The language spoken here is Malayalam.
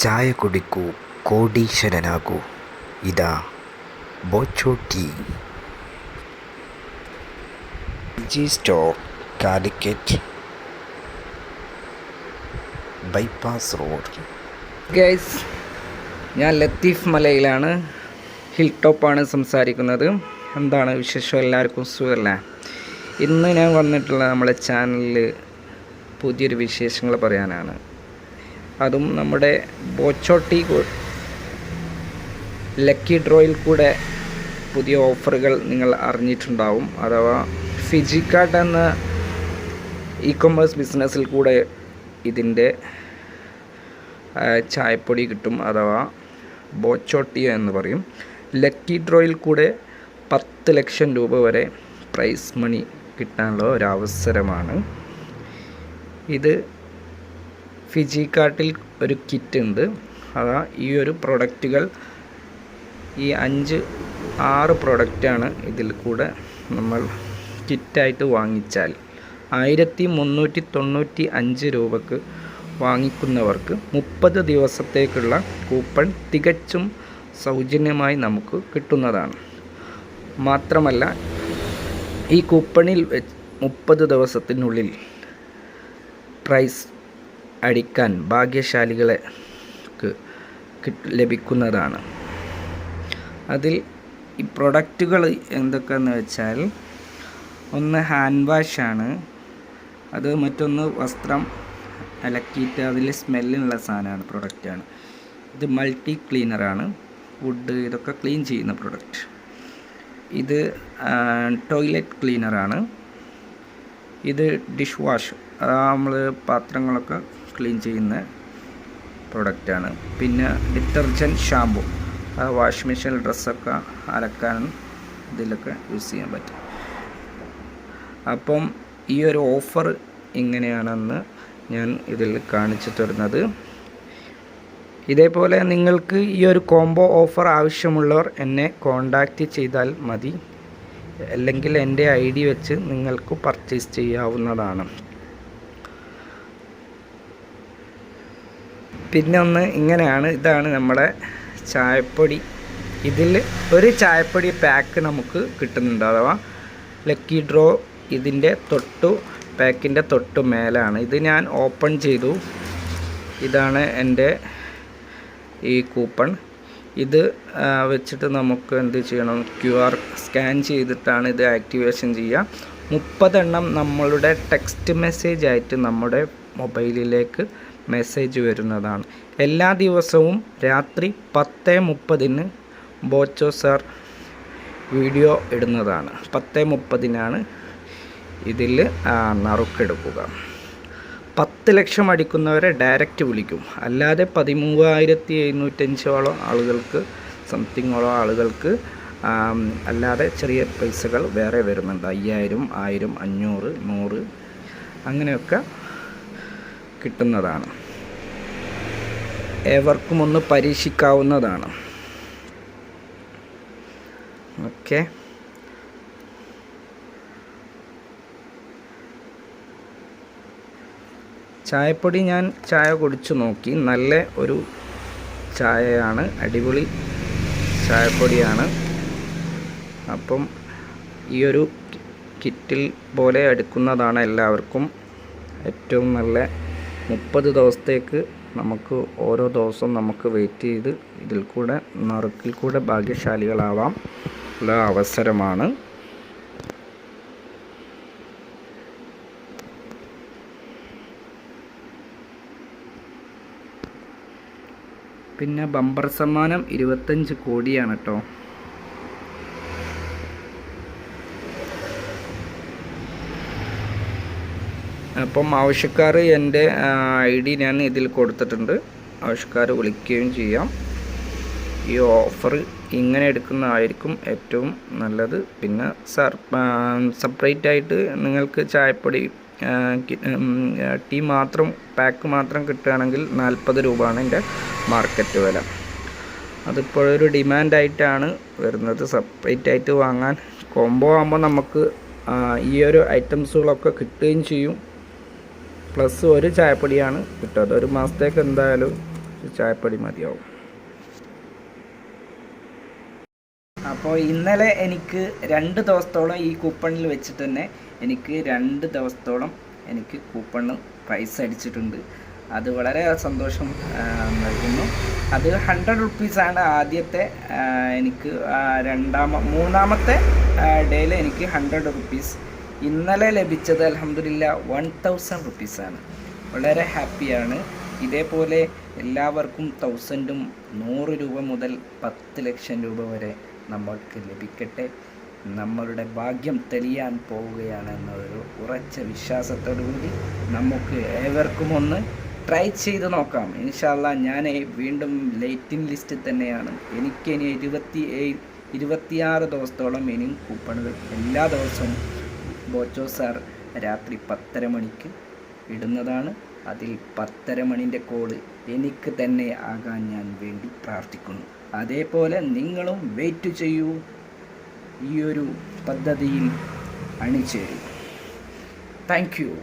ചായ കുടിക്കൂ കോടീശ്വരനാകൂ. ഇതാ Boche tea. G store Calicut bypass road. Guys ഞാൻ ലത്തീഫ് മലയിലാണ്. ഹിൽ ടോപ്പാണ് സംസാരിക്കുന്നത്. എന്താണ് വിശേഷം? എല്ലാവർക്കും സുഖമല്ലേ? ഇന്ന് ഞാൻ വന്നിട്ടുള്ള നമ്മളെ ചാനലിൽ പുതിയൊരു വിശേഷങ്ങൾ പറയാനാണ്. അതും നമ്മുടെ ബോച്ചോട്ടി ലക്കി ഡ്രോയിൽ കൂടെ പുതിയ ഓഫറുകൾ നിങ്ങൾ അറിഞ്ഞിട്ടുണ്ടാവും. അഥവാ ഫിജിക്കാട്ട് എന്ന ഇ കൊമേഴ്സ് ബിസിനസ്സിൽ കൂടെ ഇതിന്റെ ചായപ്പൊടി കിട്ടും. അഥവാ ബോച്ചോട്ടിയ എന്ന് പറയും. ലക്കി ഡ്രോയിൽ കൂടെ പത്ത് ലക്ഷം രൂപ വരെ പ്രൈസ് മണി കിട്ടാനുള്ള ഒരവസരമാണ്. ഇത് ഫിജിക്കാർട്ടിൽ ഒരു കിറ്റ് ഉണ്ട്. അതാ ഈ ഒരു പ്രൊഡക്റ്റുകൾ ഈ അഞ്ച് ആറ് പ്രൊഡക്റ്റാണ് ഇതിൽ കൂടെ നമ്മൾ കിറ്റായിട്ട് വാങ്ങിച്ചാൽ. ആയിരത്തി മുന്നൂറ്റി തൊണ്ണൂറ്റി അഞ്ച് രൂപക്ക് വാങ്ങിക്കുന്നവർക്ക് മുപ്പത് ദിവസത്തേക്കുള്ള കൂപ്പൺ തികച്ചും സൗജന്യമായി നമുക്ക് കിട്ടുന്നതാണ്. മാത്രമല്ല ഈ കൂപ്പണിൽ മുപ്പത് ദിവസത്തിനുള്ളിൽ പ്രൈസ് അടിക്കാൻ ഭാഗ്യശാലികളെ ലഭിക്കുന്നതാണ്. അതിൽ ഈ പ്രൊഡക്റ്റുകൾ എന്തൊക്കെയെന്ന് വെച്ചാൽ ഒന്ന് ഹാൻഡ് വാഷാണ് അത് മറ്റൊന്ന് വസ്ത്രം അലക്കിയിട്ട് അതിൽ സ്മെല്ലുള്ള സാധനമാണ് പ്രൊഡക്റ്റാണ് ഇത് മൾട്ടി ക്ലീനറാണ് വുഡ് ഇതൊക്കെ ക്ലീൻ ചെയ്യുന്ന പ്രൊഡക്റ്റ്. ഇത് ടോയ്ലറ്റ് ക്ലീനറാണ് ഇത് ഡിഷ് വാഷ്. നമ്മൾ പാത്രങ്ങളൊക്കെ ക്ലീൻ ചെയ്യുന്ന പ്രൊഡക്റ്റാണ് പിന്നെ ഡിറ്റർജന്റ് ഷാമ്പു വാഷിംഗ് മെഷീൻ ഡ്രസ്സൊക്കെ അലക്കാനും ഇതിലൊക്കെ യൂസ് ചെയ്യാൻ പറ്റും. അപ്പം ഈ ഒരു ഓഫർ ഇങ്ങനെയാണെന്ന് ഞാൻ ഇതിൽ കാണിച്ചു തരുന്നത്. ഇതേപോലെ നിങ്ങൾക്ക് ഈ ഒരു കോംബോ ഓഫർ ആവശ്യമുള്ളവർ എന്നെ കോണ്ടാക്റ്റ് ചെയ്താൽ മതി. അല്ലെങ്കിൽ എന്റെ ഐ ഡി വെച്ച് നിങ്ങൾക്ക് പർച്ചേസ് ചെയ്യാവുന്നതാണ്. പിന്നെ ഒന്ന് ഇങ്ങനെയാണ് ഇതാണ് നമ്മുടെ ചായപ്പൊടി. ഇതിൽ ഒരു ചായപ്പൊടി പാക്ക് നമുക്ക് കിട്ടുന്നുണ്ട് അഥവാ ലക്കി ഡ്രോ ഇതിന്റെ തൊട്ടു പാക്കിന്റെ തൊട്ടു മേലാണ്. ഇത് ഞാൻ ഓപ്പൺ ചെയ്തു. ഇതാണ് എന്റെ ഈ കൂപ്പൺ ഇത് വെച്ചിട്ട് നമുക്ക് എന്ത് ചെയ്യണം? ക്യു ആർ സ്കാൻ ചെയ്തിട്ടാണ് ഇത് ആക്ടിവേഷൻ ചെയ്യുക. മുപ്പതെണ്ണം നമ്മളുടെ ടെക്സ്റ്റ് മെസ്സേജ് ആയിട്ട് നമ്മുടെ മൊബൈലിലേക്ക് മെസ്സേജ് വരുന്നതാണ്. എല്ലാ ദിവസവും രാത്രി പത്ത് മുപ്പതിന് ബോച്ചോ സാർ വീഡിയോ ഇടുന്നതാണ്. പത്ത് മുപ്പതിനാണ് ഇതിൽ നറുക്കെടുക്കുക. പത്ത് ലക്ഷം അടിക്കുന്നവരെ ഡയറക്റ്റ് വിളിക്കും. അല്ലാതെ പതിമൂവായിരത്തി എഴുന്നൂറ്റഞ്ചോളം ആളുകൾക്ക് സംതിങ്ങോളം ആളുകൾക്ക് അല്ലാതെ ചെറിയ പൈസകൾ വേറെ വരുന്നുണ്ട്. അയ്യായിരം ആയിരം അഞ്ഞൂറ് നൂറ് അങ്ങനെയൊക്കെ കിട്ടുന്നതാണ്. ഏവർക്കും ഒന്ന് പരീക്ഷിക്കാവുന്നതാണ്. ഓക്കെ. ചായപ്പൊടി ഞാൻ ചായ കുടിച്ചു നോക്കി. നല്ല ഒരു ചായയാണ്. അടിപൊളി ചായപ്പൊടിയാണ്. അപ്പം ഈ ഒരു കിറ്റിൽ പോലെ എടുക്കുന്നതാണ് എല്ലാവർക്കും ഏറ്റവും നല്ല മുപ്പത് ദിവസത്തേക്ക് നമുക്ക് ഓരോ ദിവസവും നമുക്ക് വെയിറ്റ് ചെയ്ത് ഇതിൽ കൂടെ നറുക്കിൽ കൂടെ ഭാഗ്യശാലികളാവാം. ഉള്ള അവസരമാണ്. പിന്നെ ബമ്പർ സമ്മാനം ഇരുപത്തഞ്ച് കോടിയാണ് കേട്ടോ അപ്പം ആവശ്യക്കാർ എന്റെ ഐ ഡി ഞാൻ ഇതിൽ കൊടുത്തിട്ടുണ്ട്. ആവശ്യക്കാർ വിളിക്കുകയും ചെയ്യാം. ഈ ഓഫർ ഇങ്ങനെ എടുക്കുന്നതായിരിക്കും ഏറ്റവും നല്ലത്. പിന്നെ സർ സെപ്പറേറ്റ് ആയിട്ട് നിങ്ങൾക്ക് ചായപ്പൊടി ടീ മാത്രം പാക്ക് മാത്രം കിട്ടുകയാണെങ്കിൽ നാൽപ്പത് രൂപയാണ് എന്റെ മാർക്കറ്റ് വില. അതിപ്പോഴൊരു ഡിമാൻഡായിട്ടാണ് വരുന്നത്. സെപ്പറേറ്റ് ആയിട്ട് വാങ്ങാൻ കോംബോ ആകുമ്പോൾ നമുക്ക് ഈ ഒരു ഐറ്റംസുകളൊക്കെ കിട്ടുകയും ചെയ്യും. പ്ലസ് ഒരു ചായപ്പൊടിയാണ് കിട്ടുന്നത് ഒരു മാസത്തേക്ക് എന്തായാലും ചായപ്പൊടി മതിയാവും. അപ്പോൾ ഇന്നലെ എനിക്ക് രണ്ട് ദിവസത്തോളം ഈ കൂപ്പണിൽ വെച്ചിട്ട് തന്നെ എനിക്ക് രണ്ട് ദിവസത്തോളം എനിക്ക് കൂപ്പണ് പ്രൈസ് അടിച്ചിട്ടുണ്ട്. അത് വളരെ സന്തോഷം നൽകുന്നു. അത് ഹൺഡ്രഡ് റുപ്പീസാണ് ആദ്യത്തെ എനിക്ക് രണ്ടാമ മൂന്നാമത്തെ ഡേയിൽ എനിക്ക് ഹൺഡ്രഡ് റുപ്പീസ് ഇന്നലെ ലഭിച്ചത് അലഹമില്ല വൺ തൗസൻഡ് റുപ്പീസാണ് വളരെ ഹാപ്പിയാണ് ഇതേപോലെ എല്ലാവർക്കും തൗസൻഡും നൂറ് രൂപ മുതൽ പത്ത് ലക്ഷം രൂപ വരെ നമ്മൾക്ക് ലഭിക്കട്ടെ. നമ്മളുടെ ഭാഗ്യം തെളിയാൻ പോവുകയാണ് എന്നൊരു ഉറച്ച വിശ്വാസത്തോടു കൂടി നമുക്ക് ഏവർക്കും ഒന്ന് ട്രൈ ചെയ്ത് നോക്കാം. ഇൻഷാല്ല ഞാൻ വീണ്ടും ലേറ്റിംഗ് ലിസ്റ്റിൽ തന്നെയാണ്. എനിക്ക് ഇനി ഇരുപത്തി ഏഴ് ഇരുപത്തിയാറ് ദിവസത്തോളം ഇനിയും കൂപ്പണുകൾ എല്ലാ ദിവസവും ബോച്ചോ സാർ രാത്രി പത്തര മണിക്ക് ഇടുന്നതാണ്. അതിൽ പത്തര മണിന്റെ കോൾ എനിക്ക് തന്നെ ആകാൻ ഞാൻ വേണ്ടി പ്രാർത്ഥിക്കുന്നു. അതേപോലെ നിങ്ങളും വെയിറ്റ് ചെയ്യൂ. ഈ ഒരു പദ്ധതിയിൽ അണിചേരൂ. Thank you.